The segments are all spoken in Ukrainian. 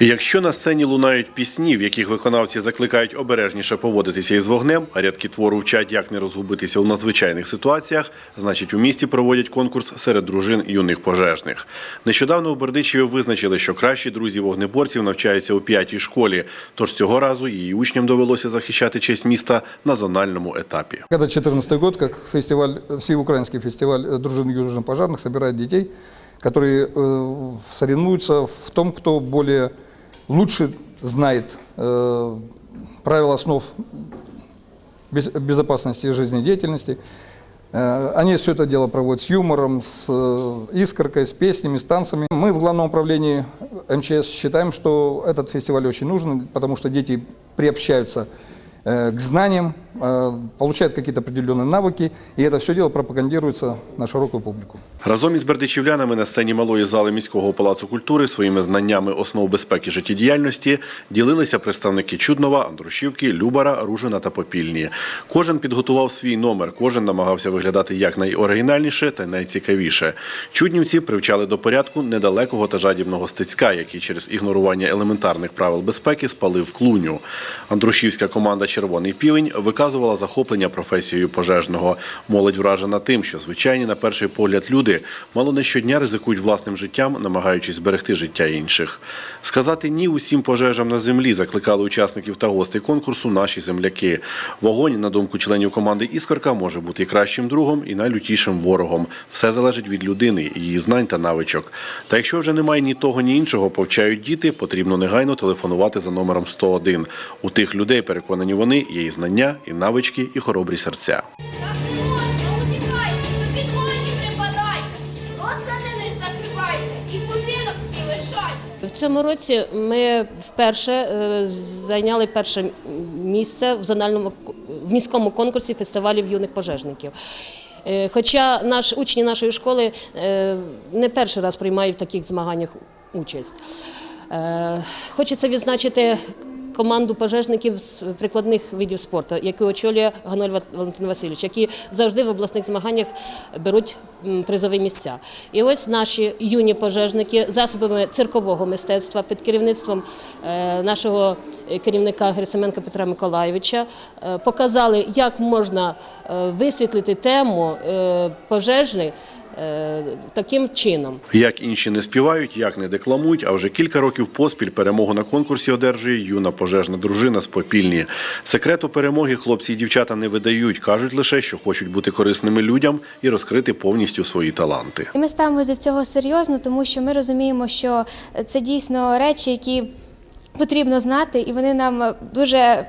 Якщо на сцені лунають пісні, в яких виконавці закликають обережніше поводитися із вогнем, а рядки твору вчать, як не розгубитися у надзвичайних ситуаціях, значить у місті проводять конкурс серед дружин юних пожежних. Нещодавно у Бердичеві визначили, що кращі друзі вогнеборців навчаються у п'ятій школі. Тож цього разу її учням довелося захищати честь міста на зональному етапі. Это 2014 год, как фестиваль, всеукраинский фестиваль э, дружин южнопожарных собирает детей, Которые э, соревнуются в том, кто более лучше знает э, правила основ без- безопасности жизнедеятельности. Э, Они все это дело проводят с юмором, с э, искоркой, с песнями, с танцами. Мы в Главном управлении МЧС считаем, что этот фестиваль очень нужен, потому что дети приобщаются э, к знаниям, получают какие-то определенные навыки, и это все дело пропагандируется на широкую публику. Разом із бердичівлянами на сцені малої зали міського палацу культури своїми знаннями основ безпеки життєдіяльності ділилися представники Чуднова, Андрушівки, Любара, Ружина та Попільні. Кожен підготував свій номер, кожен намагався виглядати як найоригінальніше та найцікавіше. Чуднівці привчали до порядку недалекого та жадібного стецька, який через ігнорування елементарних правил безпеки спалив клуню. Андрушівська команда Червоний півень виказувала захоплення професією пожежного. Молодь вражена тим, що звичайні на перший погляд люди мало не щодня ризикують власним життям, намагаючись зберегти життя інших. Сказати ні усім пожежам на землі закликали учасників та гостей конкурсу наші земляки. Вогонь, на думку членів команди Іскорка, може бути кращим другом, і найлютішим ворогом. Все залежить від людини, її знань та навичок. Та якщо вже немає ні того, ні іншого, повчають діти, потрібно негайно телефонувати за номером 101. У тих людей, переконані вони, є і знання, і навички, і хоробрі серця. Так не можна, утікайте, до підлоги припадайте, розкажений закривайте і будинок свій лишайте. В цьому році ми вперше е, зайняли перше місце в зональному в міському конкурсі фестивалів юних пожежників. Е, Хоча наш учні нашої школи е, не перший раз приймають в таких змаганнях участь. Хочеться відзначити команду пожежників з прикладних видів спорту, яку очолює Ганоль Валентин Васильович, які завжди в обласних змаганнях беруть призові місця. І ось наші юні пожежники засобами циркового мистецтва під керівництвом е, нашого керівника Герасименка Петра Миколайовича е, показали, як можна е, висвітлити тему пожежі таким чином. Як інші не співають, як не декламують, а вже кілька років поспіль перемогу на конкурсі одержує юна пожежна дружина з Попільні. Секрету перемоги хлопці і дівчата не видають, кажуть лише, що хочуть бути корисними людям і розкрити повністю свої таланти. І ми ставимося до цього серйозно, тому що ми розуміємо, що це дійсно речі, які потрібно знати, і вони нам дуже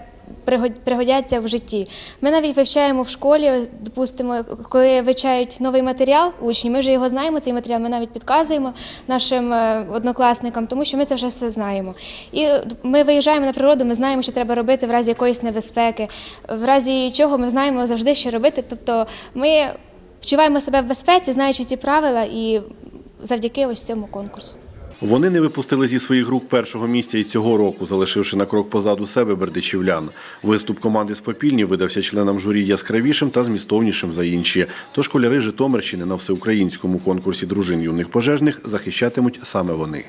пригодяться в житті. Ми навіть вивчаємо в школі, допустимо, коли вивчають новий матеріал учні, ми вже його знаємо, цей матеріал, ми навіть підказуємо нашим е, однокласникам, тому що ми це вже все знаємо. І ми виїжджаємо на природу, ми знаємо, що треба робити в разі якоїсь небезпеки, в разі чого ми знаємо завжди, що робити. Тобто ми Вчуваємо себе в безпеці, знаючи ці правила, і завдяки ось цьому конкурсу. Вони не випустили зі своїх рук першого місця і цього року, залишивши на крок позаду себе бердичівлян. Виступ команди з Попільні видався членам журі яскравішим та змістовнішим за інші. Тож школяри Житомирщини на всеукраїнському конкурсі дружин юних пожежних захищатимуть саме вони.